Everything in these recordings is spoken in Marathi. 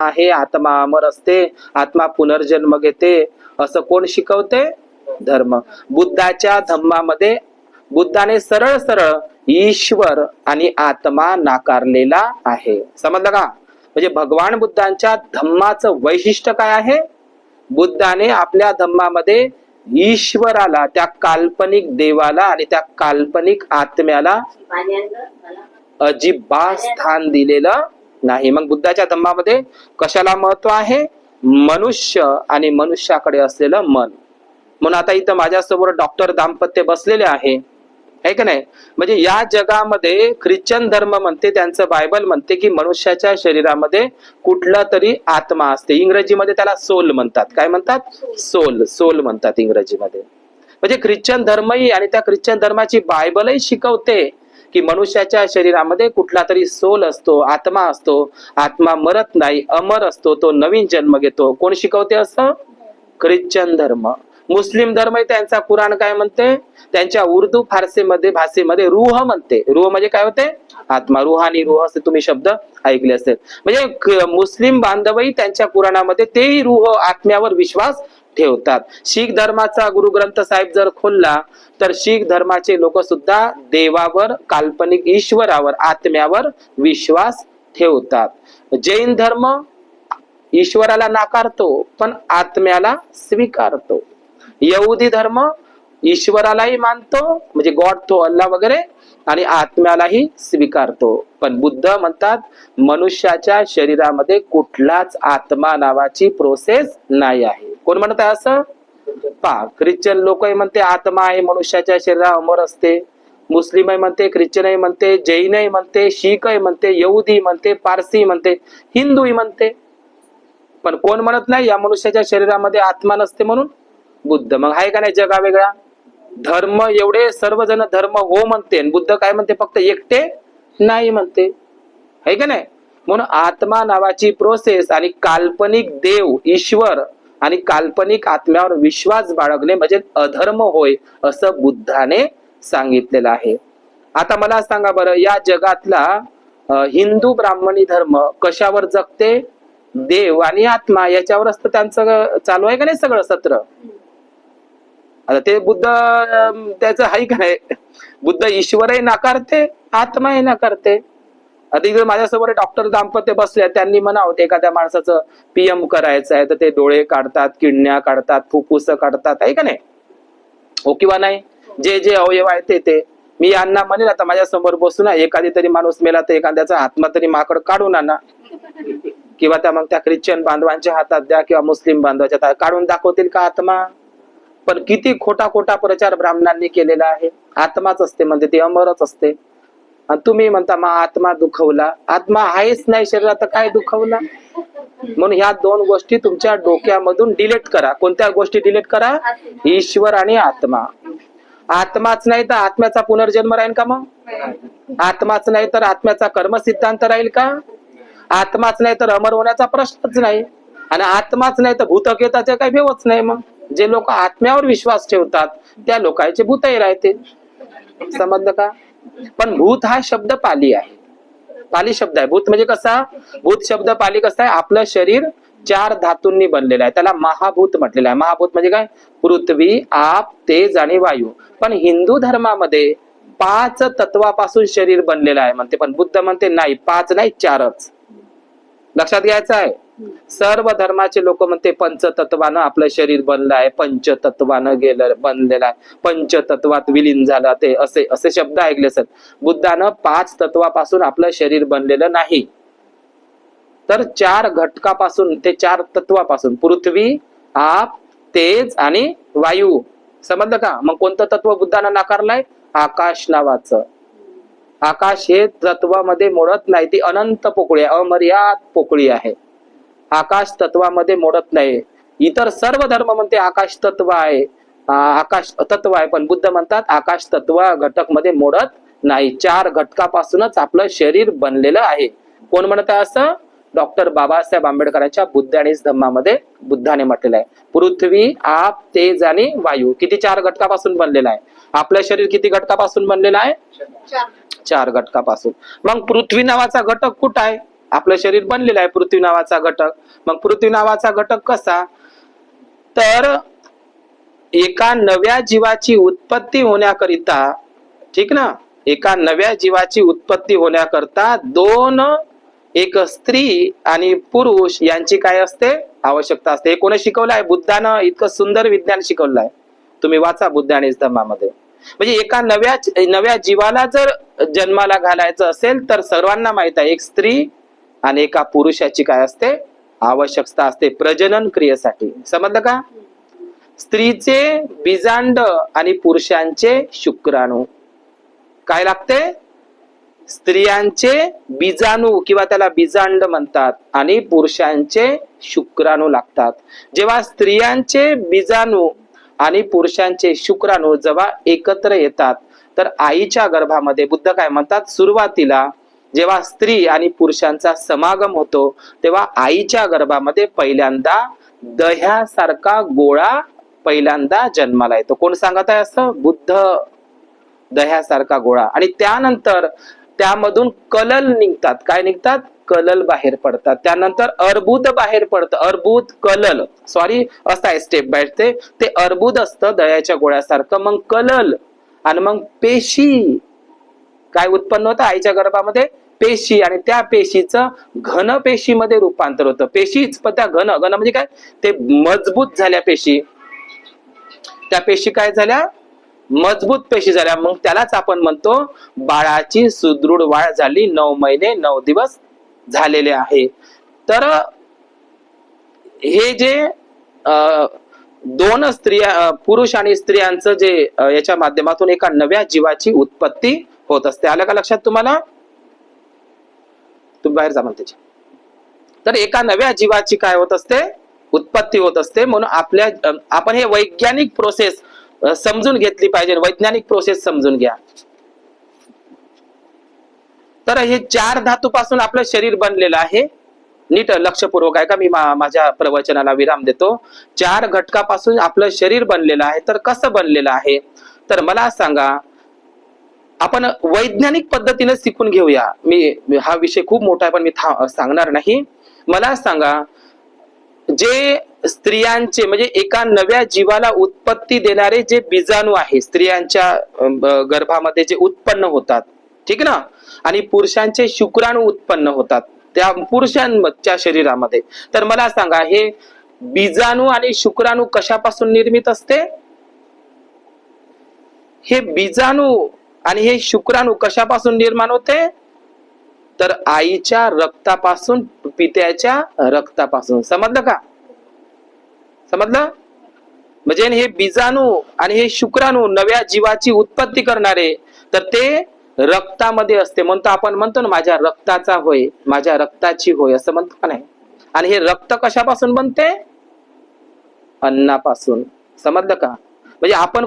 आहे आत्मा अमर असते आत्मा पुनर्जन्म घेते असं कोण शिकवते? धर्म. बुद्धाच्या धम्मामध्ये बुद्धाने सरळ सरळ ईश्वर आणि आत्मा नाकारलेला आहे. समजलं का? म्हणजे भगवान बुद्धांच्या धम्माचं वैशिष्ट्य काय आहे? बुद्धाने आपल्या धम्मामध्ये ईश्वराला त्या काल्पनिक देवाला आणि त्या काल्पनिक आत्म्याला अजिबात स्थान दिलेलं नाही. मग बुद्धाच्या धम्मामध्ये कशाला महत्त्व आहे? मनुष्य आणि मनुष्याकडे असलेलं मन. म्हणून आता इथं माझ्यासमोर डॉक्टर दाम्पत्य बसलेले आहे. है का नाही? म्हणजे या जगामध्ये ख्रिश्चन धर्म म्हणते त्यांचं बायबल म्हणते की मनुष्याच्या शरीरामध्ये कुठला तरी आत्मा असते. इंग्रजीमध्ये त्याला सोल म्हणतात. काय म्हणतात? सोल. सोल म्हणतात इंग्रजीमध्ये. म्हणजे ख्रिश्चन धर्मही आणि त्या ख्रिश्चन धर्माची बायबलही शिकवते. की मनुष्याच्या शरीरामध्ये कुठला तरी सोल असतो आत्मा असतो आत्मा मरत नाही अमर असतो तो नवीन जन्म घेतो. कोण शिकवते असं? ख्रिश्चन धर्म. मुस्लिम धर्म त्यांचा कुराण काय म्हणते? त्यांच्या उर्दू फारसीमध्ये भाषेमध्ये रूह म्हणते. रूह म्हणजे काय होते? आत्मा. रूह आणि रूह असे तुम्ही शब्द ऐकले असेल. म्हणजे मुस्लिम बांधवही त्यांच्या कुराणामध्ये तेही रूह आत्म्यावर विश्वास ठेवतात. शीख धर्माचा गुरुग्रंथ साहेब जर खोलला तर शीख धर्माचे लोक सुद्धा देवावर काल्पनिक ईश्वरावर आत्म्यावर विश्वास ठेवतात. जैन धर्म ईश्वराला नाकारतो पण आत्म्याला स्वीकारतो. यहुदी धर्म ईश्वरालाही मानतो म्हणजे गॉड तो अल्ला वगैरे आणि आत्म्यालाही स्वीकारतो. पण बुद्ध म्हणतात मनुष्याच्या शरीरामध्ये कुठलाच आत्मा नावाची प्रोसेस नाही आहे. कोण म्हणत आहे असं? पहा ख्रिश्चन लोकही म्हणते आत्मा आहे मनुष्याच्या शरीरा अमर असते. मुस्लिमही म्हणते ख्रिश्चनही म्हणते जैनही म्हणते शीखही म्हणते यहुदी म्हणते पारसी म्हणते हिंदूही म्हणते. पण कोण म्हणत नाही या मनुष्याच्या शरीरामध्ये आत्मा नसते म्हणून? बुद्ध. मग आहे का नाही जगा वेगळा? धर्म एवढे सर्वजण धर्म हो म्हणते आणि बुद्ध काय म्हणते? फक्त एकटे नाही म्हणते. आहे का नाही? म्हणून आत्मा नावाची प्रोसेस आणि काल्पनिक देव ईश्वर आणि काल्पनिक आत्म्यावर विश्वास बाळगणे म्हणजे अधर्म होय असं बुद्धाने सांगितलेलं आहे. आता मला सांगा बरं या जगातला हिंदू ब्राह्मणी धर्म कशावर जगते? देव आणि आत्मा याच्यावरच तर त्यांचं चालू आहे का नाही सगळं सत्र? आता ते बुद्ध त्याचं आहे का नाही? बुद्ध ईश्वरही नाकारते आत्माही नाकारते. आता इकडे माझ्यासमोर डॉक्टर दाम्पत्य बसले आहेत, त्यांनी म्हणावं एखाद्या माणसाचं पीएम करायचं आहे तर ते डोळे काढतात किडण्या काढतात फुफ्फुस काढतात आहे का नाही? हो किंवा नाही? जे जे अवयव आहे ते ते. मी यांना म्हणेल आता माझ्यासमोर बसून एखादी तरी माणूस मेला तर एखाद्याचा आत्मा तरी माकड काढून आणा. किंवा त्या मग त्या ख्रिश्चन बांधवांच्या हातात द्या किंवा मुस्लिम बांधवाच्या हातात. काढून दाखवतील का आत्मा? पण किती खोटा खोटा प्रचार ब्राह्मणांनी केलेला आहे. आत्माच असते म्हणजे ते अमरच असते. आणि तुम्ही म्हणता मग आत्मा दुखवला. आत्मा आहेच नाही शरीरात तर काय दुखवला? म्हणून ह्या दोन गोष्टी तुमच्या डोक्यामधून डिलीट करा. कोणत्या गोष्टी डिलीट करा? ईश्वर आणि आत्मा. आत्माच नाही तर आत्म्याचा पुनर्जन्म राहील का मग? आत्माच नाही तर आत्म्याचा कर्म सिद्धांत राहील का? आत्माच नाही तर अमर होण्याचा प्रश्नच नाही. आणि आत्माच नाही तर भूतकेताचे काही भेवच नाही मग. जे लोक आत्म्यावर विश्वास ठेवतात त्या लोकांचे भूतही राहते समजलं का? पण भूत हा शब्द पाली आहे. पाली शब्द आहे. भूत म्हणजे कसा? भूत शब्द पाली कसा आहे? आपलं शरीर चार धातूंनी बनलेलं आहे. त्याला महाभूत म्हटलेलं आहे. महाभूत म्हणजे काय? पृथ्वी आप तेज आणि वायू. पण हिंदू धर्मामध्ये पाच तत्वापासून शरीर बनलेलं आहे म्हणते. पण बुद्ध म्हणते नाही पाच नाही चारच. लक्षात घ्यायचं आहे? सर्व धर्माचे लोक म्हणते पंचतत्वानं आपलं शरीर बनलं आहे पंचतत्वानं गेलं बनलेलं आहे. पंचतत्वात विलीन झालं ते असे असे शब्द ऐकले असत बुद्धानं पाच तत्वापासून आपलं शरीर बनलेलं नाही. तर चार घटकापासून ते चार तत्वापासून पृथ्वी आप तेज आणि वायू. समजलं का? मग कोणतं तत्व बुद्धानं नाकारलंय? आकाश नावाचं. आकाश हे तत्वामध्ये मोडत नाही ती अनंत पोकळी आहे अमर्याद पोकळी आहे. आकाश तत्वामध्ये मोडत नाही. इतर सर्व धर्म म्हणते आकाश तत्व आहे. आकाश तत्व आहे. पण बुद्ध म्हणतात आकाश तत्व घटकमध्ये मोडत नाही. चार घटकापासूनच आपलं शरीर बनलेलं आहे. कोण म्हणत आहे असं? डॉक्टर बाबासाहेब आंबेडकरांच्या बुद्ध आणि धम्मामध्ये बुद्धाने म्हटलेलं आहे. पृथ्वी आप तेज आणि वायू किती चार घटकापासून बनलेलं आहे? आपलं शरीर किती घटकापासून बनलेलं आहे? चार घटकापासून. मग पृथ्वी नावाचा घटक कुठं आहे? आपलं शरीर बनलेलं आहे पृथ्वी नावाचा घटक. मग पृथ्वी नावाचा घटक कसा? तर एका नव्या जीवाची उत्पत्ती होण्याकरिता ठीक ना? एका नव्या जीवाची उत्पत्ती होण्याकरता दोन एक स्त्री आणि पुरुष यांची काय असते? आवश्यकता असते. हे कोणी शिकवलं आहे? बुद्धानं इतकं सुंदर विज्ञान शिकवलं आहे. तुम्ही वाचा बुद्ध आणि धर्मामध्ये म्हणजे एका नव्या नव्या जीवाला जर जन्माला घालायचं असेल तर सर्वांना माहीत आहे. एक स्त्री आणि एका पुरुषाची काय असते? आवश्यकता असते प्रजनन क्रियेसाठी. समजलं का? स्त्रीचे बीजांड आणि पुरुषांचे शुक्राणू. काय लागते? स्त्रियांचे बीजाणू किंवा त्याला बीजांड म्हणतात आणि पुरुषांचे शुक्राणू लागतात. जेव्हा स्त्रियांचे बीजाणू आणि पुरुषांचे शुक्राणू जेव्हा एकत्र येतात तर आईच्या गर्भामध्ये बुद्ध काय म्हणतात? सुरुवातीला जेव्हा स्त्री आणि पुरुषांचा समागम होतो तेव्हा आईच्या गर्भामध्ये पहिल्यांदा दह्यासारखा गोळा पहिल्यांदा जन्माला येतो. कोण सांगत आहे असं? बुद्ध दह्यासारखा गोळा. आणि त्यानंतर त्यामधून कलल निघतात. काय निघतात? कलल बाहेर पडतात. त्यानंतर अर्बुद बाहेर पडतं. अर्बुद कलल. सॉरी असं आहे स्टेप बाय ते ते अर्बुद असतं दह्याच्या गोळ्यासारखं. मग कलल आणि मग पेशी. काय उत्पन्न होतं आईच्या गर्भामध्ये? पेशी आणि त्या पेशीचं घन पेशीमध्ये रूपांतर होतं. पेशीच पण त्या घन घन म्हणजे काय? ते मजबूत झाल्या पेशी. त्या पेशी काय झाल्या? मजबूत पेशी झाल्या. मग त्यालाच आपण म्हणतो बाळाची सुदृढ वाढ झाली. नऊ महिने नऊ दिवस झालेले आहे. तर हे जे अं, दोन स्त्रिया पुरुष आणि स्त्रियांचं जे याच्या माध्यमातून एका नव्या जीवाची उत्पत्ती होत असते. आलं का लक्षात तुम्हाला? तुम्ही बाहेर जा म्हणते तर एका नव्या जीवाची काय होत असते? उत्पत्ती होत असते. म्हणून आपल्या आपण हे वैज्ञानिक प्रोसेस समजून घेतली पाहिजे. वैज्ञानिक प्रोसेस समजून घ्या. तर हे चार धातूपासून आपलं शरीर बनलेलं आहे. नीट लक्षपूर्वक आहे का मी माझ्या प्रवचनाला विराम देतो. चार घटकापासून आपलं शरीर बनलेलं आहे. तर कसं बनलेलं आहे? तर मला सांगा आपण वैज्ञानिक पद्धतीने शिकून घेऊया. मी हा विषय खूप मोठा आहे पण मी था- सांगणार नाही. मला सांगा जे स्त्रियांचे म्हणजे एका नव्या जीवाला उत्पत्ती देणारे जे बीजाणू आहे स्त्रियांच्या गर्भामध्ये जे उत्पन्न होतात ठीक ना? आणि पुरुषांचे शुक्राणू उत्पन्न होतात त्या पुरुषांच्या शरीरामध्ये. तर मला सांगा हे बीजाणू आणि शुक्राणू कशापासून निर्मित असते? हे बीजाणू आणि हे शुक्राणू कशापासून निर्माण होते? तर आईच्या रक्तापासून पित्याच्या रक्तापासून. समजलं का? समजलं? म्हणजे हे बीजाणू आणि हे शुक्राणू नव्या जीवाची उत्पत्ती करणारे तर ते रक्तामध्ये असते. म्हणतो आपण म्हणतो ना माझ्या रक्ताचा होय माझ्या रक्ताची होय असं म्हणतो का नाही? आणि हे रक्त कशापासून बनते? अन्नापासून. समजलं का? म्हणजे आपण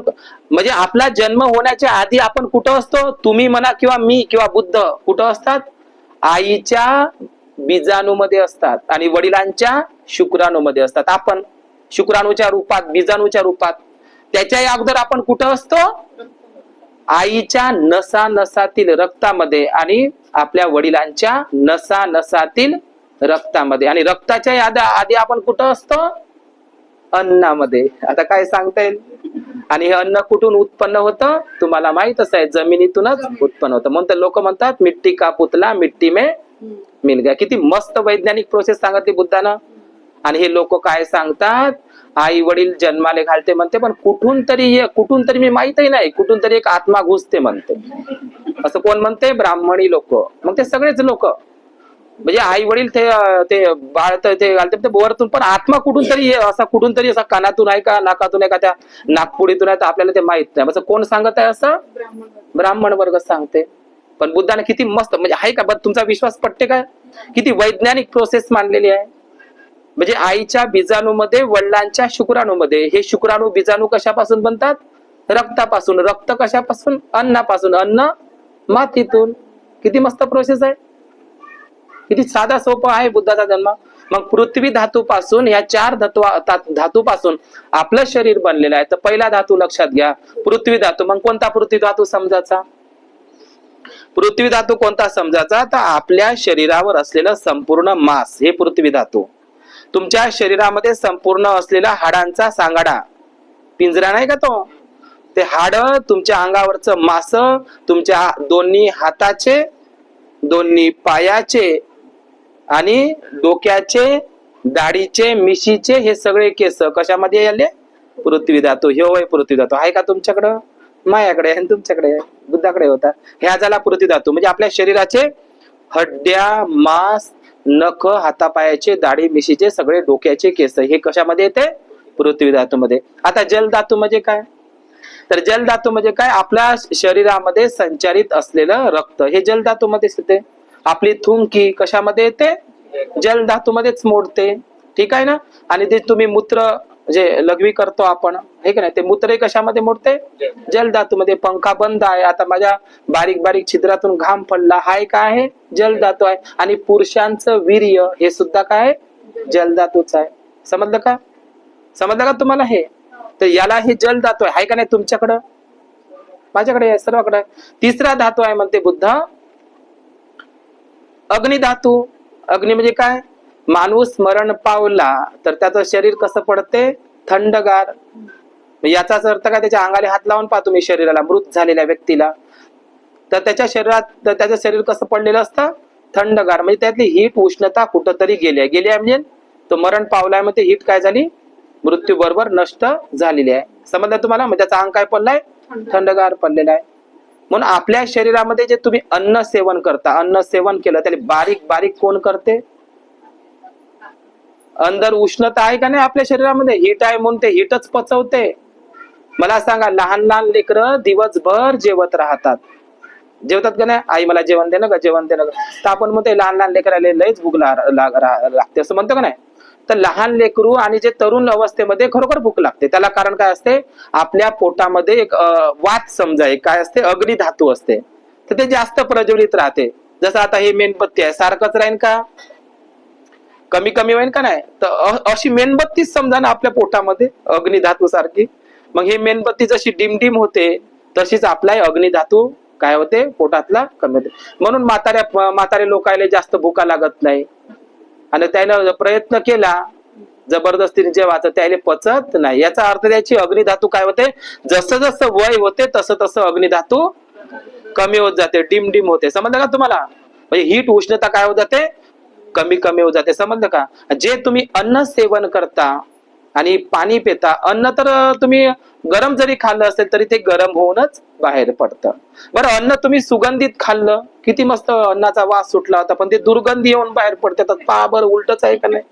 म्हणजे आपला जन्म होण्याच्या आधी आपण कुठं असतो? तुम्ही म्हणा किंवा मी किंवा बुद्ध कुठं असतात? आईच्या बीजाणूमध्ये असतात आणि वडिलांच्या शुक्राणूमध्ये असतात. आपण शुक्राणूच्या रूपात बीजाणूच्या रूपात. त्याच्याही अगोदर आपण कुठं असतो? आईच्या नसा नसातील रक्तामध्ये आणि आपल्या वडिलांच्या नसा नसातील रक्तामध्ये. आणि रक्ताच्या यादा आधी आपण कुठं असतो? अन्नामध्ये. आता काय सांगता येईल? आणि हे अन्न कुठून उत्पन्न होतं? तुम्हाला माहितच आहे जमिनीतूनच उत्पन्न होतं. म्हणून लोक म्हणतात मिट्टी का पुतला मिट्टी में मिल गया किती मस्त वैज्ञानिक प्रोसेस सांगितली बुद्धानं. आणि हे लोक काय सांगतात आई वडील जन्माले घालते म्हणते पण कुठून तरी हे- कुठून तरी मी माहितही नाही कुठून तरी एक आत्मा घुसते म्हणते. असं कोण म्हणते? ब्राह्मणी लोक. मग ते सगळेच लोक. म्हणजे आई वडील ते ते बाळ तर ते घालते ते वरतून. पण आत्मा कुठून तरी असा कुठून तरी असा कानातून आहे का नाकातून आहे का त्या नागपुडीतून आहे तर आपल्याला ते माहीत नाही. असं कोण सांगत आहे असं? ब्राह्मण वर्ग सांगते. पण बुद्धाने किती मस्त म्हणजे आहे का तुमचा विश्वास पटते काय किती वैज्ञानिक प्रोसेस मांडलेली आहे. म्हणजे आईच्या बीजाणूमध्ये वडिलांच्या शुक्राणूमध्ये. हे शुक्राणू बीजाणू कशापासून बनतात? रक्तापासून. रक्त कशापासून? अन्नापासून. अन्न मातीतून. किती मस्त प्रोसेस आहे. किती साधा सोपं आहे बुद्धाचा जन्म. मग पृथ्वी धातूपासून या चार धातू धातूपासून आपलं शरीर बनलेलं आहे. तर पहिला धातू लक्षात घ्या. पृथ्वी धातू. मग कोणता पृथ्वी धातू समजायचा? पृथ्वी धातू कोणता समजायचा? तर आपल्या शरीरावर असलेलं संपूर्ण मास हे पृथ्वी धातू. तुमच्या शरीरामध्ये संपूर्ण असलेला हाडांचा सांगाडा. पिंजरा नाही का तो? ते हाड तुमच्या अंगावरचं मास तुमच्या दोन्ही हाताचे दोन्ही पायाचे आणि डोक्याचे दाढीचे मिशीचे हे सगळे केस कशामध्ये आले? पृथ्वी धातू. हे वय पृथ्वी धातू. आहे का तुमच्याकडं? मायाकडे आहे तुमच्याकडे बुद्धाकडे होता. ह्या झाला पृथ्वी धातू. म्हणजे आपल्या शरीराचे हड्ड्या मांस नख हातापायाचे दाढी मिशीचे सगळे डोक्याचे केस. हे कशामध्ये येते? पृथ्वी धातू मध्ये आता जल धातू म्हणजे काय? तर जल धातू म्हणजे काय? आपल्या शरीरामध्ये संचारित असलेलं रक्त. हे जल धातूमध्येच येते आपली थुंकी कशामध्ये येते? जल धातू मध्येच मोडते. ठीक आहे ना? आणि ते तुम्ही मूत्र जे लघवी करतो आपण हे का नाही ते मूत्र कशामध्ये मोडते? जल धातू मध्ये पंखा बंद आहे. आता माझ्या बारीक बारीक छिद्रातून घाम पडला. हाय काय आहे? जल धातू आहे. आणि पुरुषांचं वीर्य हे सुद्धा काय आहे? जल धातूच आहे. समजलं का? समजलं का तुम्हाला हे? तर याला हे जल धातू आहे. हाय का नाही तुमच्याकडं? माझ्याकडे सर्वाकडे तिसरा धातू आहे म्हणते बुद्ध. अग्नी धातू. अग्नी म्हणजे काय? माणूस मरण पावला. तर त्याचं शरीर कसं पडते? थंडगार. याचाच अर्थ काय? त्याच्या अंगाला हात लावून पाहतो मी शरीराला मृत झालेल्या व्यक्तीला. तर त्याच्या शरीरात तर त्याचं शरीर कसं पडलेलं असतं? थंडगार. म्हणजे त्यातली हीट उष्णता कुठंतरी गेली आहे. गेली आहे म्हणजे? तो मरण पावलाय मग ते हीट काय झाली? मृत्यू बरोबर नष्ट झालेली आहे. समजलं तुम्हाला? म्हणजे त्याचा अंग काय पडलाय? थंडगार पडलेला आहे. म्हणून आपल्या शरीरामध्ये जे तुम्ही अन्न सेवन करता अन्न सेवन केलं त्याला बारीक बारीक कोण करते? अंदर उष्णता आहे का नाही आपल्या शरीरामध्ये? हीट आहे म्हणून ते हीटच पचवते. मला सांगा लहान लहान लेकरं दिवसभर जेवत राहतात. जेवतात का नाही? आई मला जेवण दे ना का जेवण दे ना का तर आपण म्हणतो लहान लहान लेकराला लयच भूक लाग- लागते. असं म्हणतो का नाही? तर लहान लेकरू आणि जे तरुण अवस्थेमध्ये खरोखर भूक लागते. त्याला कारण काय असते? आपल्या पोटामध्ये एक वात समजा एक काय असते? अग्नी धातू असते. तर ते जास्त प्रज्वलित राहते. जसं आता हे मेणबत्ती आहे सारखंच राहीन का? कमी कमी होईल का नाही? तर अशी मेणबत्तीच समजा ना आपल्या पोटामध्ये अग्निधातू सारखी. मग हे मेणबत्ती जशी डिमडिम होते तशीच आपला अग्निधातू काय होते? पोटातला कमी होते. म्हणून म्हाताऱ्या म्हातारे लोकायला जास्त भुका लागत नाही. आणि त्यानं प्रयत्न केला जबरदस्तीने जेवायचं त्याला पचत नाही. याचा अर्थ त्याची अग्निधातू काय होते? जसं जसं वय होते तसं तसं अग्निधातू कमी होत जाते डिम डिम होते. समजलं का तुम्हाला? म्हणजे हीट उष्णता काय होत जाते? कमी कमी होत जाते. समजलं का? जे तुम्ही अन्न सेवन करता आणि पाणी पिता अन्न तर तुम्ही गरम जरी खाल्लं असेल तरी ते गरम होऊनच बाहेर पडतं. बरं अन्न तुम्ही सुगंधित खाल्लं. किती मस्त अन्नाचा वास सुटला होता पण ते दुर्गंधी येऊन बाहेर पडते. तर पा बरं उलटच आहे का नाही?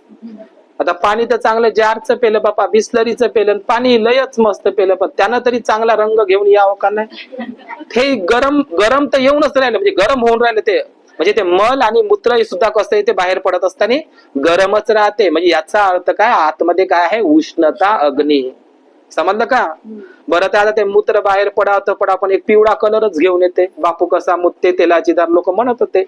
आता पाणी तर चांगलं जारचं पेलं बापा बिस्लरीचं पेलं पाणी लयच मस्त पेलं पण त्यानं तरी चांगला रंग घेऊन यावं का नाही? ते गरम गरम तर येऊनच राहिलं म्हणजे गरम होऊन राहिलं ते. म्हणजे ते मल आणि मूत्र हे सुद्धा कसं ते बाहेर पडत असताना गरमच राहते. म्हणजे याचा अर्थ काय? आतमध्ये काय आहे? उष्णता अग्नी. समजलं का? बरं ते आता ते मूत्र बाहेर पडा तर पडा पण एक पिवळा कलरच घेऊन येते. बापू कसा मुत्ते तेलाचीदार लोक म्हणत होते.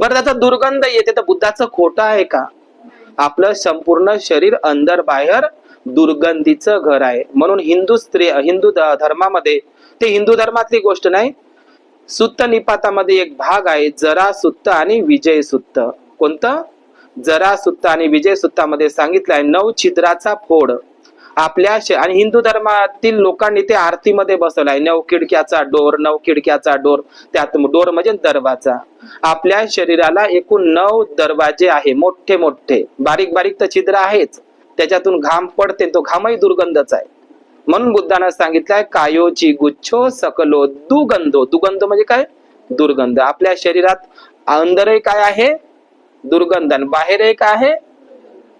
बरं त्याचा दुर्गंध येते. तर बुद्धाचं खोटं आहे का? आपलं संपूर्ण शरीर अंदर बाहेर दुर्गंधीचं घर आहे. म्हणून हिंदू स्त्री हिंदू धर्मामध्ये ते हिंदू धर्मातली गोष्ट नाही. सुत्त निपातामध्ये एक भाग आहे जरा सुत्त आणि विजय सुत्त. कोणतं? जरा सुत्त आणि विजय सुत्तामध्ये सांगितलं आहे नऊ छिद्राचा फोड. आपल्या श- आणि हिंदू धर्मातील लोकांनी ते आरतीमध्ये बसवलाय नऊ खिडक्याचा डोर नऊ खिडक्याचा डोर त्यात डोर म्हणजे दरवाजा. आपल्या शरीराला एकूण नऊ दरवाजे आहे मोठे मोठे. बारीक बारीक तर छिद्र आहेच. त्याच्यातून घाम पडते तो घामही दुर्गंधच आहे. म्हणून बुद्धानं सांगितलंय कायोची गुच्छो सकलो दुगंधो. दुगंध म्हणजे काय? दुर्गंध. आपल्या शरीरात अंदरही काय आहे? दुर्गंध. आणि बाहेरही काय आहे?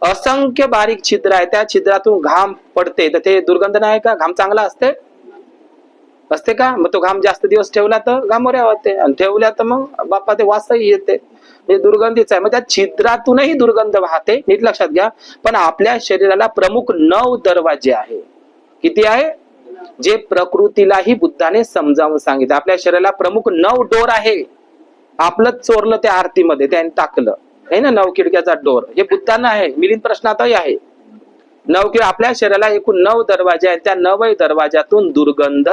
असंख्य बारीक छिद्र आहे. त्या छिद्रातून घाम पडते. तर ते दुर्गंध नाही का? घाम चांगला असते? असते का? मग तो घाम जास्त दिवस ठेवला तर घामोऱ्या होते. आणि ठेवल्या तर मग बाप्पा ते वासही येते. म्हणजे दुर्गंधीच आहे. मग त्या छिद्रातूनही दुर्गंध वाहते. नीट लक्षात घ्या. पण आपल्या शरीराला प्रमुख नऊ दरवाजे आहे किती आहे? जे प्रकृतीलाही बुद्धाने समजावून सांगितलं. आपल्या शरीराला प्रमुख नऊ डोर आहे. आपलं चोरलं त्या आरतीमध्ये. त्याने टाकलं. आहे ना नऊ खिडक्याचा डोर? हे बुद्धांना आहे मिलिंद प्रश्नातही आहे. नऊ आपल्या शरीराला एकूण नऊ दरवाजे आहेत. त्या नवही दरवाजातून दुर्गंध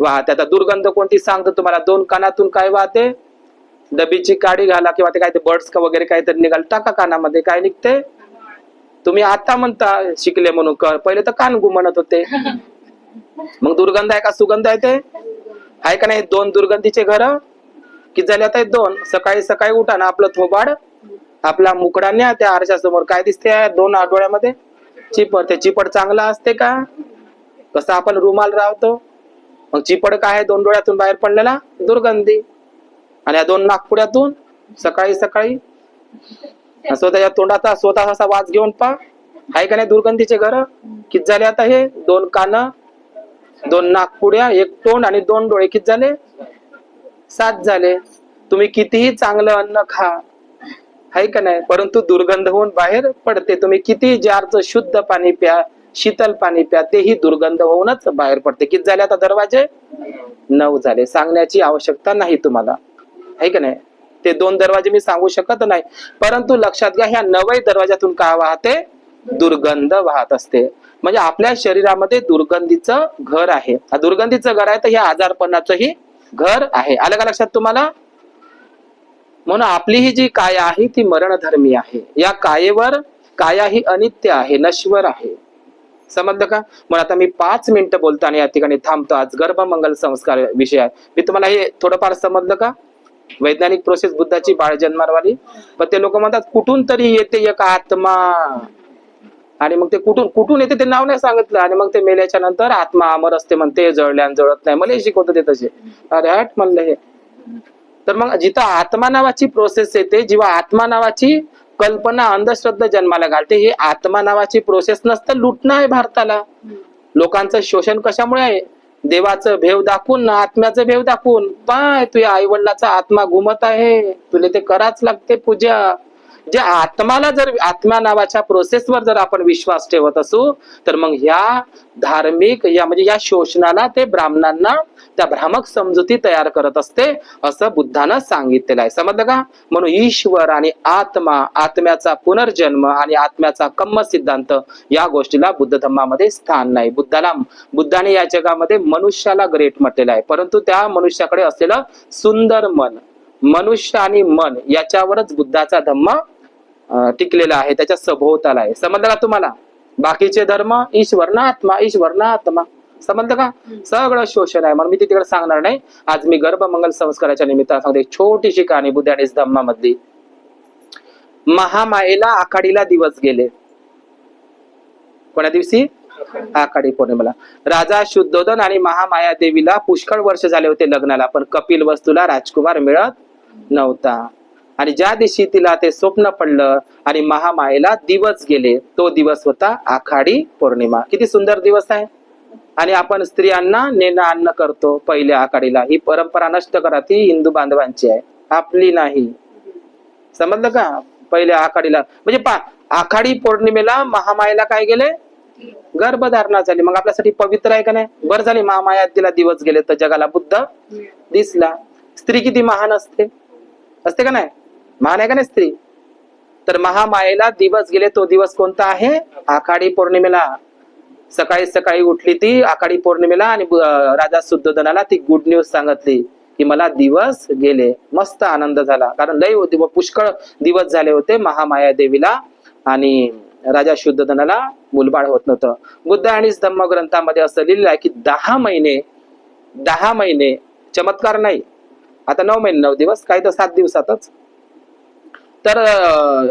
वाहते. आता दुर्गंध कोणती सांगतो तुम्हाला? दोन कानातून काय वाहते? डबीची काडी घाला किंवा ते काय ते बर्ड्स वगैरे काहीतरी निघाल टाका कानामध्ये काय निघते? तुम्ही आता म्हणता शिकले म्हणून कर पहिले तर कान गुमणत होते. मग दुर्गंध आहे का सुगंध आहे ते? आहे का नाही दोन दुर्गंधीचे घर? किती झाले आता दोन? सकाळी सकाळी उठा ना आपलं थोबाड. आपला मुकडा न्या त्या आरशासमोर. काय दिसते दोन आठवड्यामध्ये? चिपड. ते चिपड चांगला असते का? कसं आपण रुमाल राहतो मग चिपड काय आहे? दोन डोळ्यातून बाहेर पडलेला दुर्गंधी. आणि या दोन नागपुड्यातून सकाळी सकाळी स्वतःच्या तोंडाचा स्वतः असा वास घेऊन पा आहे का नाही दुर्गंधीचे घर? किती झाले आता हे? दोन कान दोन नागपुड्या एक तोंड आणि दोन डोळे. किती झाले? सात झाले. तुम्ही कितीही चांगलं अन्न खा. आहे का नाही? परंतु दुर्गंध होऊन बाहेर पडते. तुम्ही किती जारचं शुद्ध पाणी प्या शीतल पाणी प्या तेही दुर्गंध होऊनच बाहेर पडते. किती झाले आता दरवाजे? नऊ झाले. सांगण्याची आवश्यकता नाही तुम्हाला. आहे का नाही? ते दोन दरवाजे मी सांगू शकत नाही. परंतु लक्षात घ्या ह्या नवही दरवाजातून काय वाहते? दुर्गंध वाहत असते. म्हणजे आपल्या शरीरामध्ये दुर्गंधीचं घर आहे. हा दुर्गंधीचं घर आहे तर ह्या आजारपणाचंही घर आहे. आलं का लक्षात तुम्हाला? म्हणून आपली ही जी काया आहे ती मरणधर्मी आहे. या कायेवर काया ही अनित्य आहे नश्वर आहे. समजलं का? मग आता मी पाच मिनिटं बोलतो आणि या ठिकाणी थांबतो. आज गर्भमंगल संस्कार विषय आहे. मी तुम्हाला हे थोडंफार समजलं का? वैज्ञानिक प्रोसेस बुद्धाची बाळ जन्मारवाली. पण ते लोक म्हणतात कुठून तरी येते एक आत्मा. आणि मग ते कुठून कुठून येते ते नाव नाही सांगितलं. आणि मग ते मेल्याच्या नंतर आत्मा अमर असते म्हणते जळल्यान जळत नाही. मला हे शिकवत ते तसे. अरे हट म्हणलं हे. तर मग जिथं आत्मा नावाची प्रोसेस येते जेव्हा आत्मा नावाची कल्पना अंधश्रद्धा जन्माला घालते हे आत्मा नावाची प्रोसेस नसतं लुटणं आहे भारताला. लोकांचं शोषण कशामुळे आहे? देवाचं भेव दाखवून ना आत्म्याचं भेव दाखवून. पाय तुझ्या आई वडिलाचा आत्मा घुमत आहे. तुला ते कराच लागते पूजा. जे आत्माला जर आत्मा नावाच्या प्रोसेसवर जर आपण विश्वास ठेवत असू तर मग ह्या धार्मिक या म्हणजे या शोषणाला ते ब्राह्मणांना त्या भ्रामक समजुती तयार करत असते असं बुद्धानं सांगितलेलं आहे. समजलं का? म्हणून ईश्वर आणि आत्मा आत्म्याचा पुनर्जन्म आणि आत्म्याचा कम्म सिद्धांत या गोष्टीला बुद्ध धर्मामध्ये स्थान नाही. बुद्धाला बुद्धाने या जगामध्ये मनुष्याला ग्रेट म्हटलेलं आहे. परंतु त्या मनुष्याकडे असलेलं सुंदर मन मनुष्य आणि मन याच्यावरच बुद्धाचा धम्म टिकलेला आहे त्याच्या सभोवताला आहे. समजलं का तुम्हाला? बाकीचे धर्म ईश्वर ना आत्मा ईश्वर ना आत्मा. समजलं का? सगळं शोषण आहे. म्हणून मी ती तिकडे सांगणार नाही. आज मी गर्भमंगल संस्काराच्या निमित्तानं सांगते छोटीशी कहाणी बुद्ध आणि धम्मामधली. महामायेला आखाडीला दिवस गेले. कोण्या दिवशी? आखाडी पौर्णिमेला. राजा शुद्धोदन आणि महामाया देवीला पुष्कळ वर्ष झाले होते लग्नाला पण कपिल वस्तूला राजकुमार मिळत नव्हता. आणि ज्या दिवशी तिला ते स्वप्न पडलं आणि महामायेला दिवस गेले तो दिवस होता आखाडी पौर्णिमा. किती सुंदर दिवस आहे. आणि आपण स्त्रियांना नेणं अन्न करतो पहिल्या आखाडीला. ही परंपरा नष्ट करा ती हिंदू बांधवांची आहे. आपली नाही. समजलं का? पहिल्या आखाडीला. म्हणजे पा आखाडी पौर्णिमेला महामायेला काय गेले? गर्भधारणा झाली. मग आपल्यासाठी पवित्र आहे का नाही? बरं झाली महामायात तिला दिवस गेले तर जगाला बुद्ध दिसला. स्त्री किती महान असते. असते का नाही? महान आहे का नाही स्त्री. तर महामायेला दिवस गेले तो दिवस कोणता आहे? आखाडी पौर्णिमेला. सकाळी सकाळी उठली ती आखाडी पौर्णिमेला आणि राजा शुद्धोदनाला ती गुड न्यूज सांगितली की मला दिवस गेले. मस्त आनंद झाला. कारण लय होती पुष्कळ दिवस झाले होते महामाया देवीला आणि राजा शुद्धधनाला मुलबाळ होत नव्हतं. बुद्ध आणि धम्म ग्रंथामध्ये असं लिहिलेलं आहे की दहा महिने दहा महिने चमत्कार नाही. आता नऊ महिने नऊ दिवस काही तर सात दिवसातच. तर अं,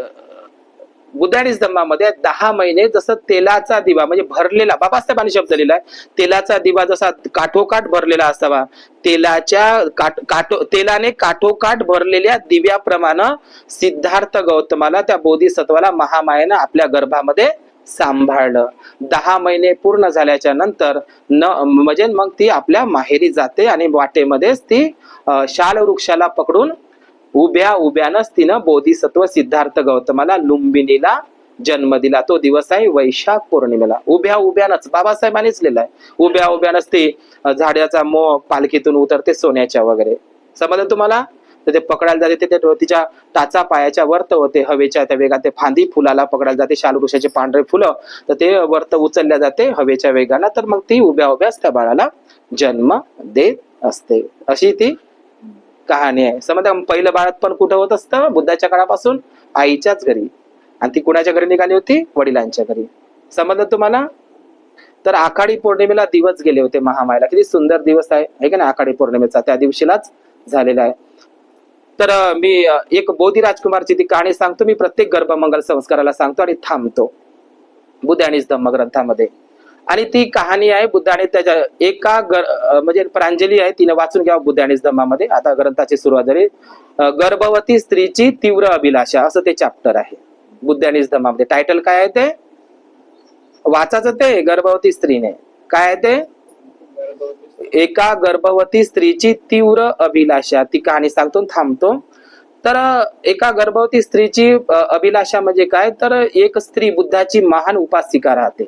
धम्मामध्ये दहा महिने जसं तेलाचा दिवा म्हणजे भरलेला बाबासाहेबांनी शब्द लिहिलाय तेलाचा दिवा जसा काठोकाठ भरलेला असावा तेलाच्या काठ काठो तेलाने काठोकाठ भरलेल्या दिव्याप्रमाणे सिद्धार्थ गौतमाला त्या बोधिसत्वाला महामायेनं आपल्या गर्भामध्ये सांभाळलं. दहा महिने पूर्ण झाल्याच्यानंतर न म्हणजे मग ती आपल्या माहेरी जाते आणि वाटेमध्येच ती शाल वृक्षाला पकडून उभ्या उभ्यानच तिनं बोधिसत्व सिद्धार्थ गौतमाला लुंबिनीला जन्म दिला. तो दिवस आहे वैशाख पौर्णिमेला. उभ्या उभ्यानच बाबासाहेबांनीच लिहिलाय उभ्या उभ्यानच ते झाड्याचा झाडाचा मोह पालखीतून उतरते सोन्याच्या वगैरे. समजलं तुम्हाला? तर ते पकडायला जाते ते तिच्या टाचा पायाच्या वर्त होते हवेच्या त्या वेगात ते फांदी फुलाला पकडायला जाते शालवृक्षाचे पांढरे फुलं. तर ते वर्त उचलल्या जाते हवेच्या वेगाला तर मग ती उभ्या उभ्याच त्या बाळाला जन्म देत असते. अशी ती कहाणी आहे. समजा पहिलं बाळात पण कुठं होत असतं? बुद्धाच्या काळापासून आईच्याच घरी. आणि ती कुणाच्या घरी निघाली होती? वडिलांच्या घरी. समजलं तुम्हाला? तर आखाडी पौर्णिमेला दिवस गेले होते महामायला. किती सुंदर दिवस आहे. हे का ना आखाडी पौर्णिमेचा? त्या दिवशीलाच झालेला आहे. तर मी एक बोधी राजकुमारची ती कहाणी सांगतो. मी प्रत्येक गर्भमंगल संस्काराला सांगतो आणि थांबतो. बुद्ध आणि स्तंभ ग्रंथामध्ये आणि ती कहाणी आहे बुद्धाने त्याच्या एका म्हणजे प्रांजली आहे तिने वाचून घ्यावं बुद्ध आणि धम्मामध्ये आता ग्रंथाची सुरुवात झाली. गर्भवती स्त्रीची तीव्र अभिलाषा असं ते चॅप्टर आहे. बुद्ध आणि धम्मामध्ये टायटल काय आहे ते? वाचाचं ते गर्भवती स्त्रीने. काय आहे ते? एका गर्भवती स्त्रीची तीव्र अभिलाषा. ती कहाणी सांगतो थांबतो. तर एका गर्भवती स्त्रीची अभिलाषा म्हणजे काय? तर एक स्त्री बुद्धाची महान उपासिका राहते.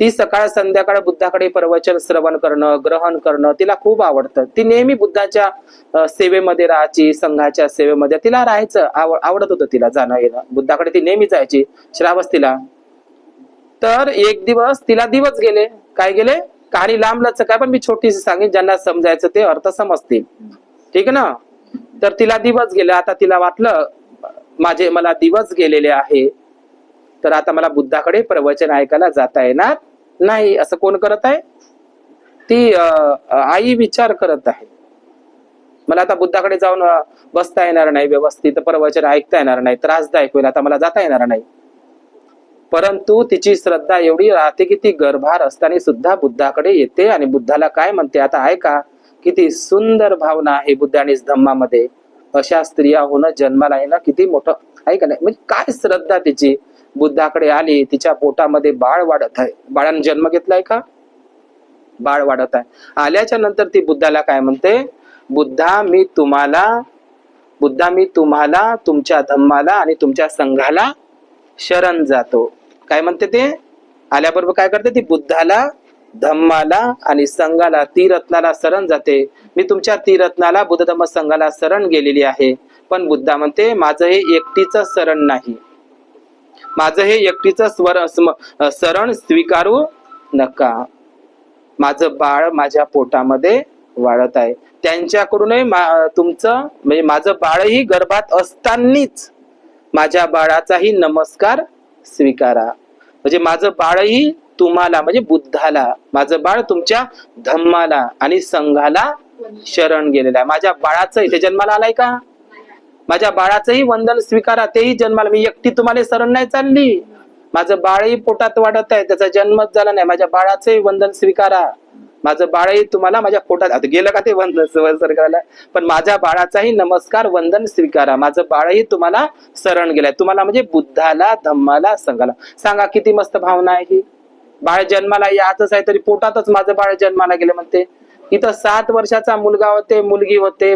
ती सकाळ संध्याकाळ बुद्धाकडे प्रवचन श्रवण करणं ग्रहण करणं तिला खूप आवडतं. ती नेहमी बुद्धाच्या सेवेमध्ये राहायची संघाच्या सेवेमध्ये तिला राहायचं आव- आवडत होतं तिला जाणं येणं. बुद्धाकडे ती नेहमी जायची श्रावस्तीला तर एक दिवस तिला दिवस गेले. काय गेले? कहाणी लांब लचक काय पण मी छोटीशी सांगेन ज्यांना समजायचं ते अर्थ समजतील. ठीक आहे ना? तर तिला दिवस गेले. आता तिला वाटलं माझे मला दिवस गेलेले आहे. तर आता मला बुद्धाकडे प्रवचन ऐकायला जाता येणार नाही. असं कोण करत आहे? ती आई विचार करत आहे. मला आता बुद्धाकडे जाऊन बसता येणार नाही व्यवस्थित प्रवचन ऐकता येणार नाही त्रासदायक होईल आता मला जाता येणार नाही. परंतु तिची श्रद्धा एवढी राहते की ती गर्भार असताना सुद्धा बुद्धाकडे येते आणि बुद्धाला काय म्हणते आता ऐका किती सुंदर भावना आहे बुद्ध आणि धम्मामध्ये. अशा स्त्रिया होणं जन्माला येणं किती मोठं ऐका नाही म्हणजे काय श्रद्धा तिची? बुद्धाकडे आली तिच्या पोटामध्ये बाळ वाढत आहे. बाळाने जन्म घेतलाय का? बाळ वाढत आहे. आल्याच्यानंतर ती बुद्धाला काय म्हणते? बुद्धा मी तुम्हाला बुद्धा मी तुम्हाला तुमच्या धम्माला आणि तुमच्या संघाला शरण जातो. काय म्हणते ते? आल्याबरोबर काय करते ती? बुद्धाला धम्माला आणि संघाला तीरत्नाला शरण जाते. मी तुमच्या तीरत्नाला बुद्ध धम्म संघाला शरण गेलेली आहे. पण बुद्धा म्हणते माझं हे एकटीच शरण नाही. माझं हे एकटीचं स्वर सरण शरण स्वीकारू नका. माझं बाळ माझ्या पोटामध्ये वाढत आहे. त्यांच्याकडूनही मा- तुमचं म्हणजे माझं बाळही गर्भात असतानाच माझ्या बाळाचाही नमस्कार स्वीकारा. म्हणजे माझं बाळही तुम्हाला म्हणजे बुद्धाला माझं बाळ तुमच्या धम्माला आणि संघाला शरण गेलेलं आहे. माझ्या बाळाचं इथे जन्माला आलाय का? माझ्या बाळाचंही वंदन स्वीकारा तेही जन्माला. मी एकटी तुम्हाला सरण नाही चालली. माझं बाळही पोटात वाढत आहे त्याचा जन्मच झाला नाही. माझ्या बाळाचंही वंदन स्वीकारा. माझं बाळही तुम्हाला माझ्या पोटात आता गेलं का ते वंदन सरकारला पण माझ्या बाळाचाही नमस्कार वंदन स्वीकारा. माझं बाळही तुम्हाला शरण गेलाय. तुम्हाला म्हणजे बुद्धाला धम्माला संघाला. सांगा किती मस्त भावना आहे ही. बाळ जन्माला यातच आहे तरी पोटातच माझं बाळ जन्माला गेलं म्हणते. इथं सात वर्षाचा मुलगा होते मुलगी होते.